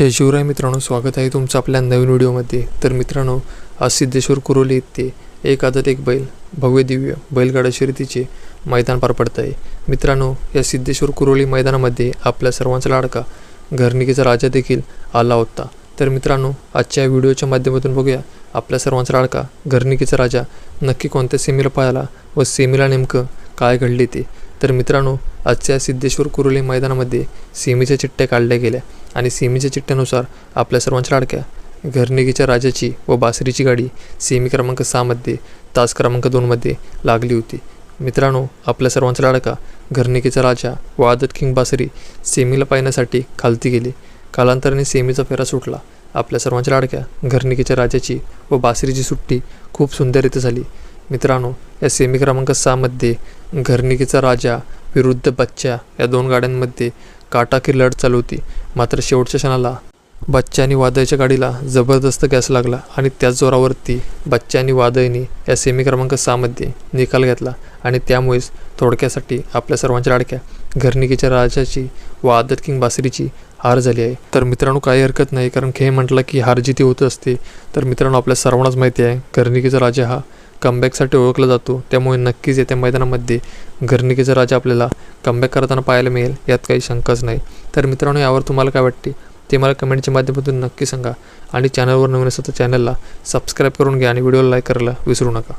जय शिवराय मित्रांनो स्वागत आहे तुमचं आपल्या नवीन व्हिडिओमध्ये. तर मित्रांनो आज सिद्धेश्वर कुरोली येथे एक आदत एक बैल भव्य दिव्य बैलगाडा शर्यतीचे मैदान पार पडत आहे मित्रांनो या सिद्धेश्वर कुरोली मैदानामध्ये आपल्या सर्वांचा लाडका घरणिकेचा राजा देखील आला होता. तर मित्रांनो आजच्या व्हिडिओच्या माध्यमातून बघूया आपल्या सर्वांचा लाडका घरणिकेचा राजा नक्की कोणत्या सेमीला पाहायला व सेमीला नेमकं काय घडले ते? तर मित्रांनो आजच्या सिद्धेश्वर कुरुले मैदानामध्ये सेमीच्या चिठ्ठ्या काढल्या गेल्या आणि सेमीच्या चिठ्ठ्यानुसार आपल्या सर्वांच्या लाडक्या घरनिगीच्या राजाची व बासरीची गाडी सेमी क्रमांक सहामध्ये तास क्रमांक दोनमध्ये लागली होती. मित्रांनो आपल्या सर्वांचा लाडका घरनिकीचा राजा व आदत किंग बासरी सेमीला पाहण्यासाठी खालती गेली. कालांतराने सेमीचा फेरा सुटला. आपल्या सर्वांच्या लाडक्या घरनिकीच्या राजाची व बासरीची सुट्टी खूप सुंदर रीती झाली. मित्रांनो या सेमी क्रमांक सहामध्ये घरनिकीचा राजा विरुद्ध बच्चा या दोन गाड्यांमध्ये काटाकी लढ चालू होती. मात्र शेवटच्या क्षणाला बच्चा आणि वादळच्या गाडीला जबरदस्त गॅस लागला आणि त्याच जोरावरती बच्चा आणि वादळीने या सेमी क्रमांक सहामध्ये निकाल घेतला आणि त्यामुळेच थोडक्यासाठी आपल्या सर्वांच्या लाडक्या घरनिकीच्या राजाची व आदत किंग बासरीची हार झाली आहे. तर मित्रांनो काही हरकत नाही कारण खेळ म्हटलं की हार जिती होत असते. तर मित्रांनो आपल्या सर्वांनाच माहिती आहे घरनिकीचा राजा हा कमबॅकसाठी ओळखला जातो. त्यामुळे नक्कीच येत्या मैदानामध्ये घरनिकीचा राजा आपल्याला कमबॅक करताना पाहायला मिळेल यात काही शंकाच नाही. तर मित्रांनो यावर तुम्हाला काय वाटते? ते मला कमेंटच्या माध्यमातून नक्की सांगा. आणि चॅनलवर नवीन असं तर चॅनलला सबस्क्राईब करून घ्या आणि व्हिडिओला लाईक करायला विसरू नका.